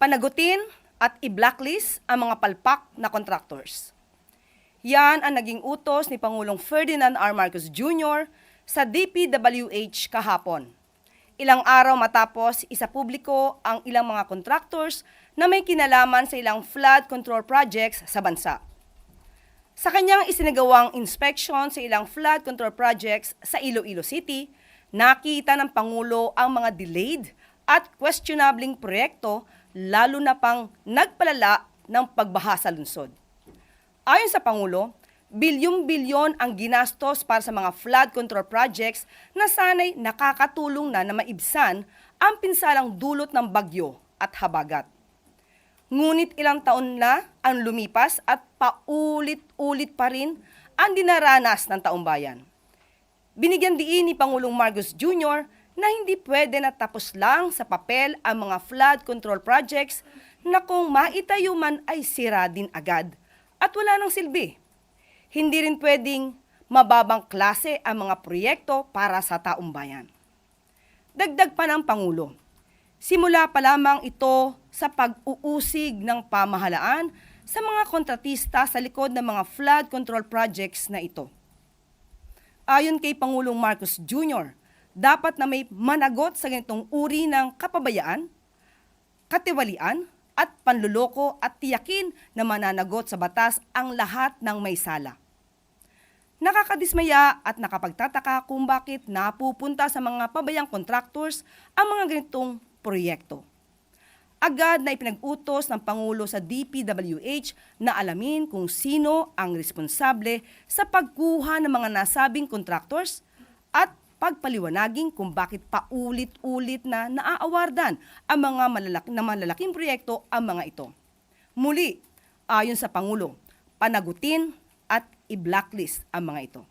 panagutin at i-blacklist ang mga palpak na contractors. Yan ang naging utos ni Pangulong Ferdinand R. Marcos Jr. sa DPWH kahapon. Ilang araw matapos isa publiko ang ilang mga contractors na may kinalaman sa ilang flood control projects sa bansa. Sa kanyang isinagawang inspection sa ilang flood control projects sa Iloilo City, nakita ng Pangulo ang mga delayed at questionabling proyekto lalo na pang nagpalala ng pagbaha sa lungsod. Ayon sa Pangulo, bilyong-bilyon ang ginastos para sa mga flood control projects na sanay nakakatulong na na maibsan ang pinsalang dulot ng bagyo at habagat. Ngunit ilang taon na ang lumipas at paulit-ulit pa rin ang dinaranas ng taong bayan. Binigyan diin ni Pangulong Marcos Jr. na hindi pwede na tapos lang sa papel ang mga flood control projects na kung maitayo man ay sira din agad at wala nang silbi. Hindi rin pwedeng mababang klase ang mga proyekto para sa taong bayan. Dagdag pa ng Pangulo, simula pa lamang ito sa pag-uusig ng pamahalaan sa mga kontratista sa likod ng mga flood control projects na ito. Ayon kay Pangulong Marcos Jr., dapat na may managot sa ganitong uri ng kapabayaan, katiwalian, at panluloko at tiyakin na mananagot sa batas ang lahat ng may sala. Nakakadismaya at nakapagtataka kung bakit napupunta sa mga pabayang contractors ang mga ganitong proyekto. Agad na ipinag-utos ng Pangulo sa DPWH na alamin kung sino ang responsable sa pagkuha ng mga nasabing contractors at pagpaliwanagin kung bakit paulit-ulit na naaawardan ang mga malalaki, na malalaking proyekto ang mga ito. Muli, ayon sa Pangulo, panagutin at i-blacklist ang mga ito.